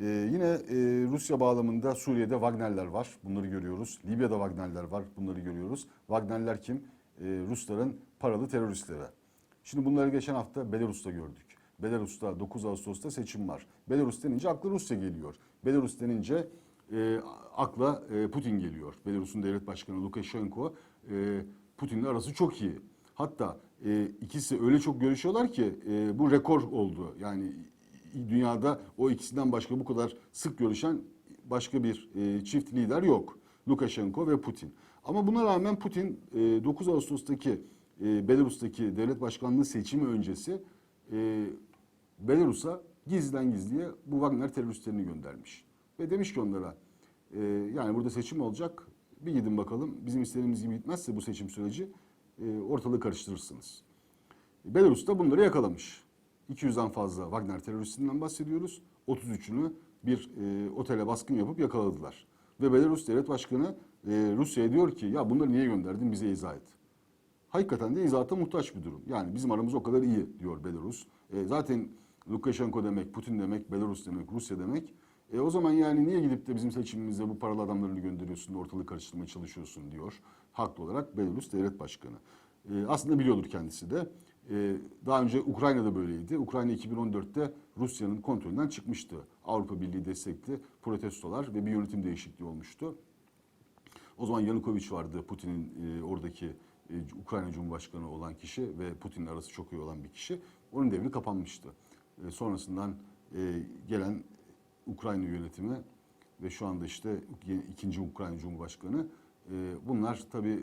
Ee, yine e, Rusya bağlamında Suriye'de Wagnerler var. Bunları görüyoruz. Libya'da Wagnerler var. Bunları görüyoruz. Wagnerler kim? Ee, Rusların paralı teröristleri. Şimdi bunları geçen hafta Belarus'ta gördük. Belarus'ta 9 Ağustos'ta seçim var. Belarus denince akla Rusya geliyor. Belarus denince e, akla e, Putin geliyor. Belarus'un devlet başkanı Lukashenko e, Putin'le arası çok iyi. Hatta e, ikisi öyle çok görüşüyorlar ki e, bu rekor oldu. Yani dünyada o ikisinden başka bu kadar sık görüşen başka bir e, çift lider yok. Lukashenko ve Putin. Ama buna rağmen Putin e, 9 Ağustos'taki e, Belarus'taki devlet başkanlığı seçimi öncesi e, Belarus'a gizliden gizliye bu Wagner teröristlerini göndermiş. Ve demiş ki onlara e, yani burada seçim olacak bir gidin bakalım bizim istediğimiz gibi gitmezse bu seçim süreci e, ortalığı karıştırırsınız. Belarus da bunları yakalamış. 200'den fazla Wagner teröristinden bahsediyoruz. 33'ünü bir e, otele baskın yapıp yakaladılar. Ve Belarus Devlet Başkanı e, Rusya'ya diyor ki ya bunları niye gönderdin bize izah et. Hakikaten de izahata muhtaç bir durum. Yani bizim aramız o kadar iyi diyor Belarus. E, zaten Lukashenko demek, Putin demek, Belarus demek, Rusya demek. E, o zaman yani niye gidip de bizim seçimimizde bu paralı adamlarını gönderiyorsun, ortalığı karıştırmaya çalışıyorsun diyor. Haklı olarak Belarus Devlet Başkanı. E, aslında biliyordur kendisi de. E, daha önce Ukrayna'da böyleydi. Ukrayna 2014'te Rusya'nın kontrolünden çıkmıştı. Avrupa Birliği destekli protestolar ve bir yönetim değişikliği olmuştu. O zaman Yanukovic vardı Putin'in e, oradaki e, Ukrayna Cumhurbaşkanı olan kişi ve Putin'le arası çok iyi olan bir kişi. Onun devri kapanmıştı. E, sonrasından e, gelen Ukrayna yönetimi ve şu anda işte ikinci Ukrayna Cumhurbaşkanı bunlar tabii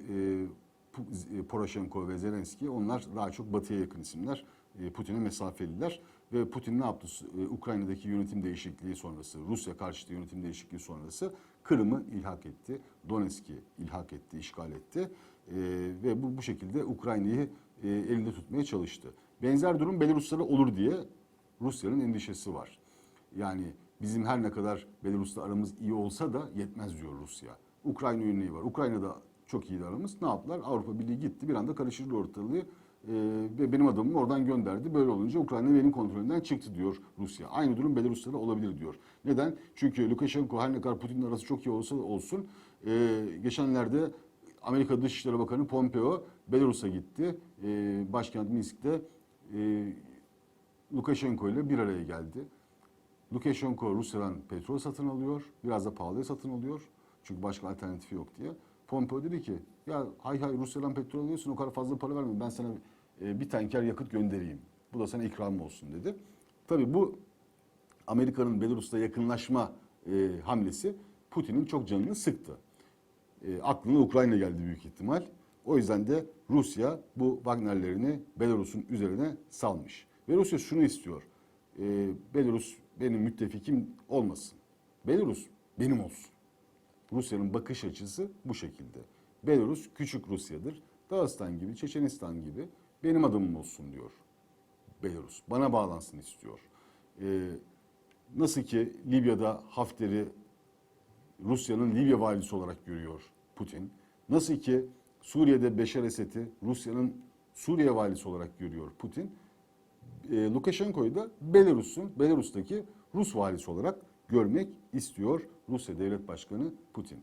E, Poroshenko ve Zelenski onlar daha çok batıya yakın isimler. E, Putin'e mesafeliler ve Putin ne yaptı? E, Ukrayna'daki yönetim değişikliği sonrası, Rusya karşıtı yönetim değişikliği sonrası Kırım'ı ilhak etti. Donetsk'i ilhak etti, işgal etti. Ve bu, bu şekilde Ukrayna'yı elinde tutmaya çalıştı. Benzer durum Belarus'ta olur diye Rusya'nın endişesi var. Yani bizim her ne kadar Belarus'la aramız iyi olsa da yetmez diyor Rusya. Ukrayna örneği var. Ukrayna'da çok iyi aramız. Ne yaptılar? Avrupa Birliği gitti bir anda karıştırdı ortalığı ee, ve benim adamımı oradan gönderdi. Böyle olunca Ukrayna benim kontrolümden çıktı diyor Rusya. Aynı durum Belarus'ta da olabilir diyor. Neden? Çünkü Lukashenko her ne kadar Putin'le arası çok iyi olsa olsun e, geçenlerde Amerika Dışişleri Bakanı Pompeo Belarus'a gitti. E, başkent Minsk'te e, Lukashenko ile bir araya geldi. Lukashenko Rusya'dan petrol satın alıyor. Biraz da pahalıya satın alıyor. Çünkü başka alternatifi yok diye. Pompeo dedi ki ya hay hay Rusya'dan petrol alıyorsun o kadar fazla para verme ben sana e, bir tanker yakıt göndereyim. Bu da sana ikram olsun dedi. Tabii bu Amerika'nın Belarus'ta yakınlaşma e, hamlesi Putin'in çok canını sıktı. E, aklına Ukrayna geldi büyük ihtimal. O yüzden de Rusya bu Wagner'lerini Belarus'un üzerine salmış. Ve Rusya şunu istiyor. E, Belarus benim müttefikim olmasın. Belarus benim olsun. Rusya'nın bakış açısı bu şekilde. Belarus küçük Rusya'dır. Dağıstan gibi, Çeçenistan gibi benim adımım olsun diyor. Belarus. Bana bağlansın istiyor. Ee, nasıl ki Libya'da Hafter'i Rusya'nın Libya valisi olarak görüyor Putin. Nasıl ki Suriye'de Beşar Esed'i Rusya'nın Suriye valisi olarak görüyor Putin. E, Lukashenko'yu da Belarus'un, Belarus'taki Rus valisi olarak görmek istiyor Rusya Devlet Başkanı Putin.